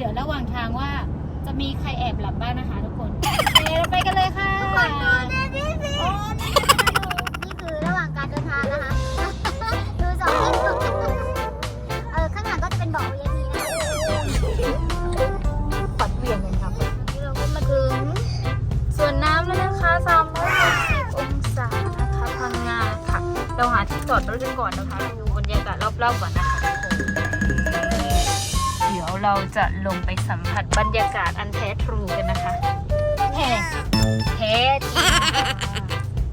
เดี๋ยวระหว่างทางว่าจะมีใครแอบหลับบ้างนะคะทุกคนโอเคเราไปกันเลยค่ะทุกนดูนะพี่สินี่คือระหว่างการเดินทางนะคะคือสองที่สุดเออข้างหลังก็จะเป็นบ่อ VIP นะคะปัดเวียนกันครับนี่เราก็มาถึงส่วนน้ำแล้วนะคะสามร้อองศานะคะพังงาค่ะเราหาที่จอดรถกันก่อนนะคะดูบรรยากาศรอบๆก่อนนะคะ เราจะลงไปสัมผัสบรรยากาศอันแท้ทรูกันนะคะแท้แท้จริง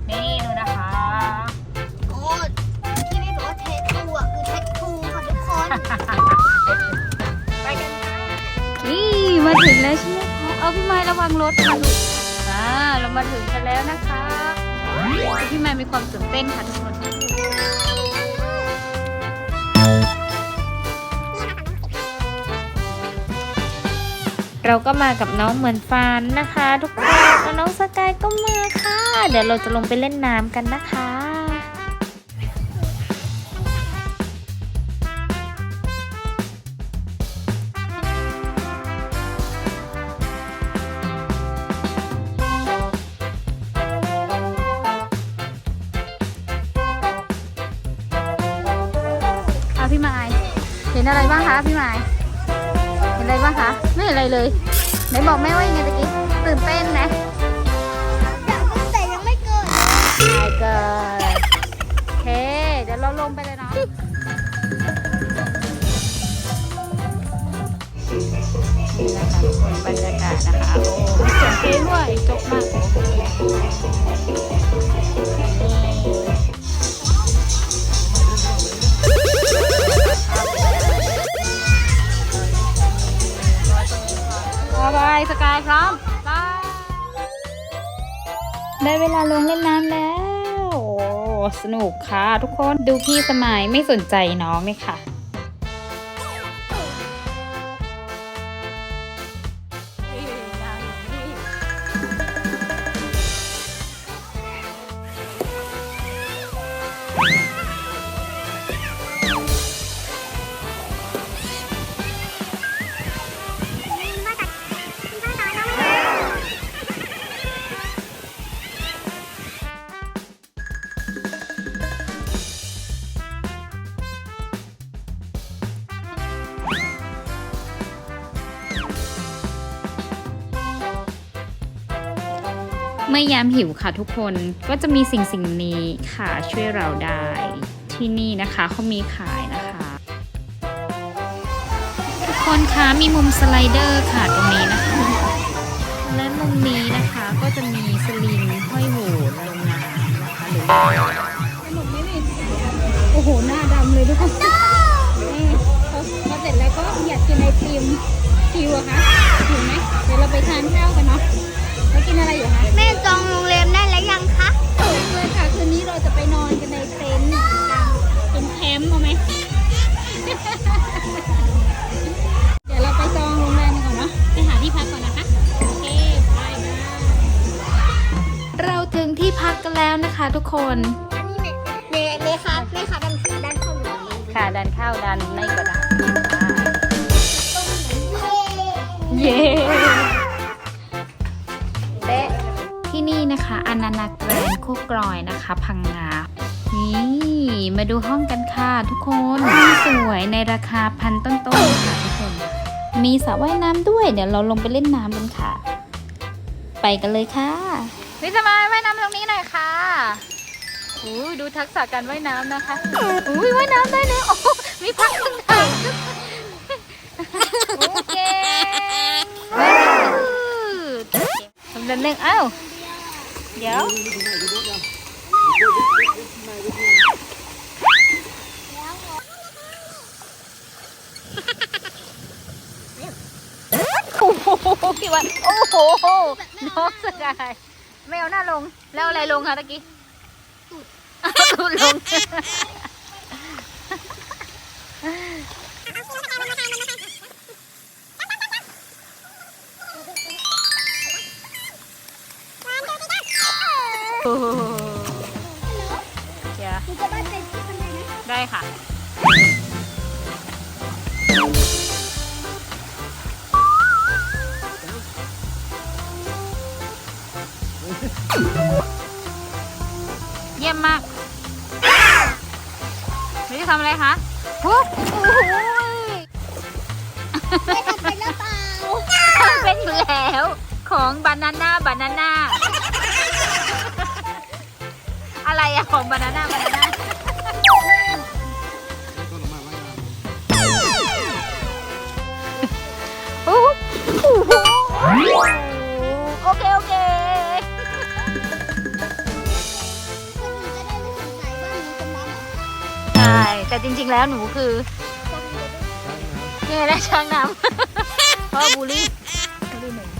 นี่ดูนะคะโอ้ที่ไม่บอกว่าเทคทูอะคือเทคทูค่ะทุกคนไปกันค่ะนี่มาถึงแล้วใช่ไหมคะเอาพี่ไม้ระวังรถค่ะลูกอ่าเรามาถึงกันแล้วนะคะพี่ไม้มีความตื่นเต้นค่ะทุกคน เราก็มากับน้องเหมือนฟานนะคะ ทุกคนแล้วน้องสกายก็มาค่ะ เดี๋ยวเราจะลงไปเล่นน้ำกันนะคะพี่ไม้เห็นอะไรบ้างคะพี่ไม้เห็นอะไรบ้างคะ เห็นอะไรเลยไหนบอกแม่ว่ายังไงตะกี้ตื่นเต้นนะแต่ยังไม่เกิดไม่เกิดโอเคเดี๋ยวเราลงไปเลยเนาะนี่นะคะทุกคนบรรยากาศนะคะโอ้มีเสียงเพลงด้วยจบมาก พร้อมบายได้เวลาลงเล่นน้ำแล้ว โอ้ สนุกค่ะทุกคน ดูพี่สมัยไม่สนใจน้องเลยค่ะ เมื่อยามหิวค่ะทุกคนก็จะมีสิ่งสิ่งนี้ค่ะช่วยเราได้ ที่นี่นะคะเขามีขายนะคะ ทุกคนคะมีมุมสไลเดอร์ค่ะตรงนี้นะคะ และมุมนี้นะคะก็จะมีสลิงห้อยโหนลงน้ำนะคะหรือสนุกไหมนี่โอ้โห หน้าดำเลยทุกคนนี่พอพอเสร็จแล้วก็อยากกินไอติมคิวอะคะหิวไหมเดี๋ยวเราไปทานข้าวกันเนาะ แล้วกินอะไรอยู่คะแม่จองโรงแรมได้แล้วยังคะเลยค่ะคืนนี้เราจะไปนอนกันในเต็นท์เป็นแคมป์เอาไหมเดี๋ยวเราไปจองโรงแรมกันก่อนเนาะไปหาที่พักก่อนนะคะโอเคไปนะเราถึงที่พักกันแล้วนะคะ ทุกคนอันนี้เนี่ยเนเนค่ะเนค่ะดันดันเข้าหนูค่ะดันเข้าดันไม่ก็ได้เย้เย้และที่ นี่นะคะอนานาแกรนด์คู่กรอยนะคะ พังงา นี่มาดูห้องกันค่ะทุกคนสวยในราคาพันต้นๆค่ะทุกคน มีสระว่ายน้ำด้วย เดี๋ยวเราลงไปเล่นน้ำกันค่ะ ไปกันเลยค่ะวิสมายว่ายน้ำตรงนี้หน่อยค่ะอู้ดูทักษะการว่ายน้ำนะคะอุ้ยว่ายน้ำได้เลยโอ้มีพักตึงทางโอเคสำเร็จหนึ่งอ้า เดี๋ยวโอ้โหพี่วันโอ้โหน้องสกายไม่เอาหน้าลง แล้วอะไรลงคะตะกี้เอาตูดลง เดี๋ยวหนูจะบ้านใจที่คนไหนนะได้ค่ะ เยี่ยมมากหนูจะทำอะไรคะโอ้โหไม่ทำเป็นหรือเปล่า เป็นอยู่แล้ว ของบานาน่าบานาน่า อะไรอะของบานาน่าบานาน่าโอเค โอเค ใช่ แต่จริงๆแล้วหนูคือเนี่ยนะช่างน้ำพ่อบูลลี่บูลลี่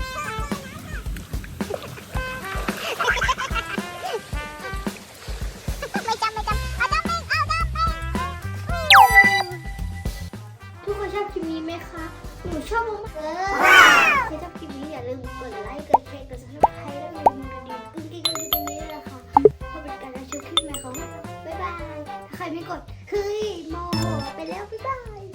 ให้กดเฮ้ยโมโไปแล้วบ๊ายบาย